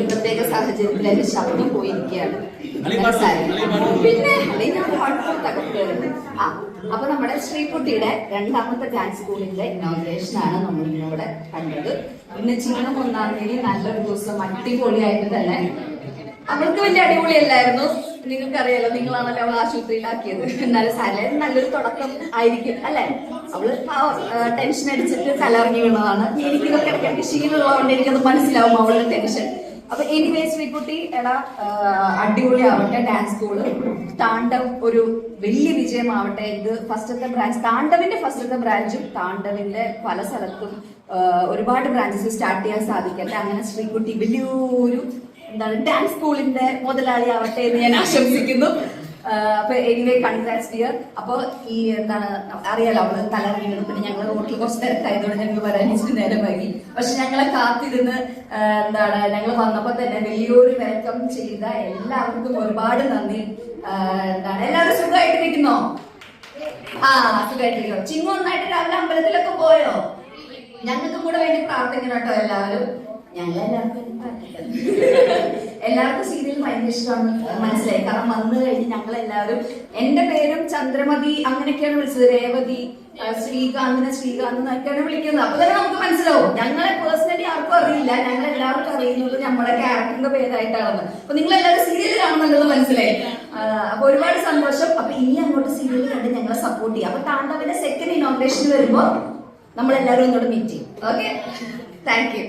ഒരു പ്രത്യേക സാഹചര്യത്തിൽ എന്റെ ശബ്ദം പോയിരിക്കുകയാണ്? പിന്നെ ഞാൻ ആ അപ്പൊ നമ്മുടെ ശ്രീകുട്ടിയുടെ രണ്ടാമത്തെ ഡാൻസ് സ്കൂളിന്റെ ഇനോഗ്രേഷൻ ആണ് നമ്മൾ ഇന്നിവിടെ കണ്ടത്. ഇന്ന് ചിങ്ങം ഒന്നാം തീയതി നല്ലൊരു ദിവസം അടിപൊളിയായിട്ട് തന്നെ അവൾക്ക് വലിയ അടിപൊളിയല്ലായിരുന്നു. നിങ്ങൾക്കറിയാലോ നിങ്ങളാണല്ലോ അവൾ ആശുപത്രിയിലാക്കിയത്. എന്നാലും സലൻ നല്ലൊരു തുടക്കം ആയിരിക്കും അല്ലെ? അവൾ ടെൻഷൻ അടിച്ചിട്ട് തലറിഞ്ഞു വീണതാണ്. എനിക്കിതൊക്കെ ഇടയ്ക്ക് ഇടയ്ക്കിടയ്ക്ക് ശീലമുള്ളതുകൊണ്ട് എനിക്കത് മനസ്സിലാവും അവളുടെ ടെൻഷൻ അപ്പൊ എനിവേ ശ്രീകുട്ടി എടാ അടിപൊളിയാവട്ടെ ഡാൻസ് സ്കൂൾ താണ്ഡവ് ഒരു വലിയ വിജയമാവട്ടെ ഇത് ഫസ്റ്റത്തെ ബ്രാഞ്ച് താണ്ഡവിന്റെ ഫസ്റ്റത്തെ ബ്രാഞ്ചും താണ്ഡവിന്റെ പല സ്ഥലത്തും ഒരുപാട് ബ്രാഞ്ചസ് സ്റ്റാർട്ട് ചെയ്യാൻ സാധിക്കട്ടെ. അങ്ങനെ ശ്രീകുട്ടി വലിയൊരു എന്താണ് ഡാൻസ് സ്കൂളിന്റെ മുതലാളിയാവട്ടെ എന്ന് ഞാൻ ആശംസിക്കുന്നു. അപ്പൊ എനിവേ കൺഗ്രാറ്റ്സ് ഡിയർ അപ്പൊ ഈ എന്താണ് അറിയാലോ അവൾ തലറിഞ്ഞത് പിന്നെ ഞങ്ങൾ റോട്ടിൽ കുറച്ച് തിരക്കായതുകൊണ്ട് ഞങ്ങൾ വരാൻ ഇച്ചിരി നേരം വൈകി. പക്ഷെ ഞങ്ങളെ കാത്തിരുന്ന് എന്താണ് ഞങ്ങൾ വന്നപ്പോ തന്നെ വലിയൊരു വെൽക്കം ചെയ്ത എല്ലാവർക്കും ഒരുപാട് നന്ദി. എന്താണ് എല്ലാവരും സുഖമായിട്ടിരിക്കുന്നോ ആ സുഖമായിട്ടിരിക്കുന്നു. ചിങ്ങു ഒന്നായിട്ട് രാവിലെ അമ്പലത്തിലൊക്കെ പോയോ? ഞങ്ങൾക്കും കൂടെ വേണ്ടി പ്രാർത്ഥിക്കണം കേട്ടോ എല്ലാവരും. ഞങ്ങൾ എല്ലാവർക്കും ഭയങ്കര ഇഷ്ടമാണ് മനസ്സിലായി. കാരണം വന്നു കഴിഞ്ഞ് ഞങ്ങൾ എല്ലാവരും എന്റെ പേരും ചന്ദ്രമതി അങ്ങനെയൊക്കെയാണ് വിളിച്ചത്. രേവതി ശ്രീകാന്തിന് ശ്രീകാന്ത് എന്നൊക്കെയാണ് വിളിക്കുന്നത്. അപ്പൊ തന്നെ നമുക്ക് മനസ്സിലാവും. ഞങ്ങളെ പേഴ്സണലി ആർക്കും അറിയില്ല. ഞങ്ങൾ എല്ലാവർക്കും അറിയുന്നത് നമ്മുടെ ക്യാരക്ടറിന്റെ പേരായിട്ടാണെന്ന്. അപ്പൊ നിങ്ങൾ എല്ലാവരും സീരിയൽ കാണുന്നുണ്ടെന്ന് മനസ്സിലായി. അപ്പൊ ഒരുപാട് സന്തോഷം. അപ്പൊ ഇനി അങ്ങോട്ട് സീരിയൽ കണ്ട് ഞങ്ങളെ സപ്പോർട്ട് ചെയ്യാം. അപ്പൊ താണ്ടവന്റെ സെക്കൻഡ് ഇനോഗ്രേഷൻ വരുമ്പോ നമ്മളെല്ലാവരും ഇങ്ങോട്ട് മീറ്റ് ചെയ്യും. Okay thank you